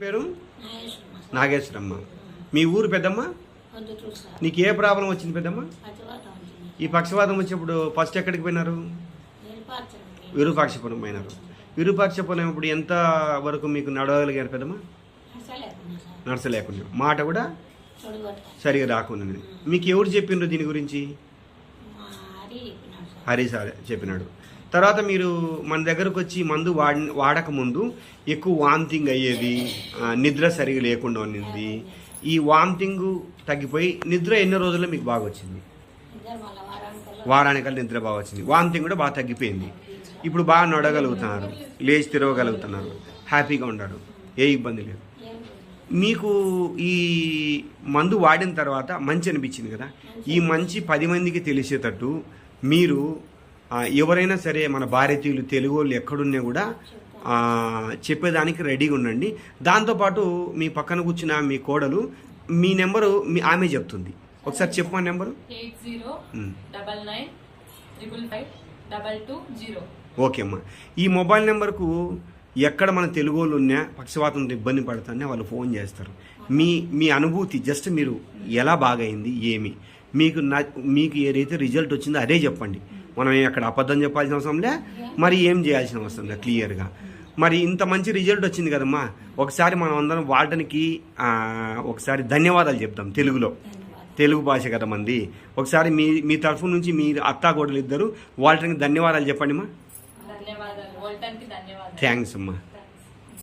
పేరు? నాగేశ్వరమ్మ. మీ ఊరు పెద్దమ్మ? నీకు ఏ ప్రాబ్లం వచ్చింది పెద్దమ్మ? ఈ పక్షవాతం వచ్చినప్పుడు ఫస్ట్ ఎక్కడికి పోయినారు? విరూపాక్షపురం. పోయినారు. విరూపాక్షపురం ఇప్పుడు ఎంత వరకు మీకు నడవగలిగారు పెద్దమ్మ? నడచలేకుండా మాట కూడా సరిగా రాకుండా మీకు ఎవరు చెప్పిండ్రు దీని గురించి? మా హరి చెప్పినాడు. చెప్పినాడు తర్వాత మీరు మన దగ్గరకు వచ్చి మందు వాడి వాడకముందు ఎక్కువ వామిటింగ్ అయ్యేది నిద్ర సరిగా లేకుండా ఉన్నింది ఈ వామిటింగ్ తగ్గిపోయి నిద్ర ఎన్నో రోజుల్లో మీకు బాగా వచ్చింది? ఇద్దరు వారానికల్లా నిద్ర బాగా వచ్చింది. వామిటింగ్ కూడా బాగా తగ్గిపోయింది. ఇప్పుడు బాగా నడగలుగుతున్నారు లేచి తిరగగలుగుతున్నారు హ్యాపీగా ఉన్నారు. ఏ ఇబ్బంది లేదు లేదు. మీకు ఈ మందు వాడిన తర్వాత మంచి అనిపించింది కదా? ఈ మంచి పది మందికి తెలిసేటట్టు మీరు ఎవరైనా సరే మన భారతీయులు తెలుగు వాళ్ళు ఎక్కడున్నా కూడా చెప్పేదానికి రెడీగా ఉండండి. దాంతోపాటు మీ పక్కన కూర్చున్న మీ కోడలు మీ నెంబరు మీ ఆమె చెప్తుంది. ఒకసారి చెప్పమా నెంబరు. ఓకే అమ్మా. ఈ మొబైల్ నెంబర్కు ఎక్కడ మన తెలుగు వాళ్ళు ఉన్నా పక్షవాతంతో ఇబ్బంది పడుతున్నా వాళ్ళు ఫోన్ చేస్తారు. మీ మీ అనుభూతి జస్ట్ మీరు ఎలా బాగైంది ఏమి? మీకు నా మీకు ఏదైతే రిజల్ట్ వచ్చిందో అదే చెప్పండి. మనం అక్కడ అబద్ధం చెప్పాల్సిన అవసరం లే? మరి ఏం చేయాల్సిన అవసరం లే క్లియర్గా మరి ఇంత మంచి రిజల్ట్ వచ్చింది కదమ్మా. ఒకసారి మనం అందరం వాడటానికి ఆ, ఒకసారి ధన్యవాదాలు చెప్తాం తెలుగులో. తెలుగు భాష కదా మంది. ఒకసారి మీ మీ తరఫు నుంచి మీ అత్తాకోడలు ఇద్దరు వాళ్ళకి ధన్యవాదాలు చెప్పండి అమ్మా. థ్యాంక్స్ అమ్మా.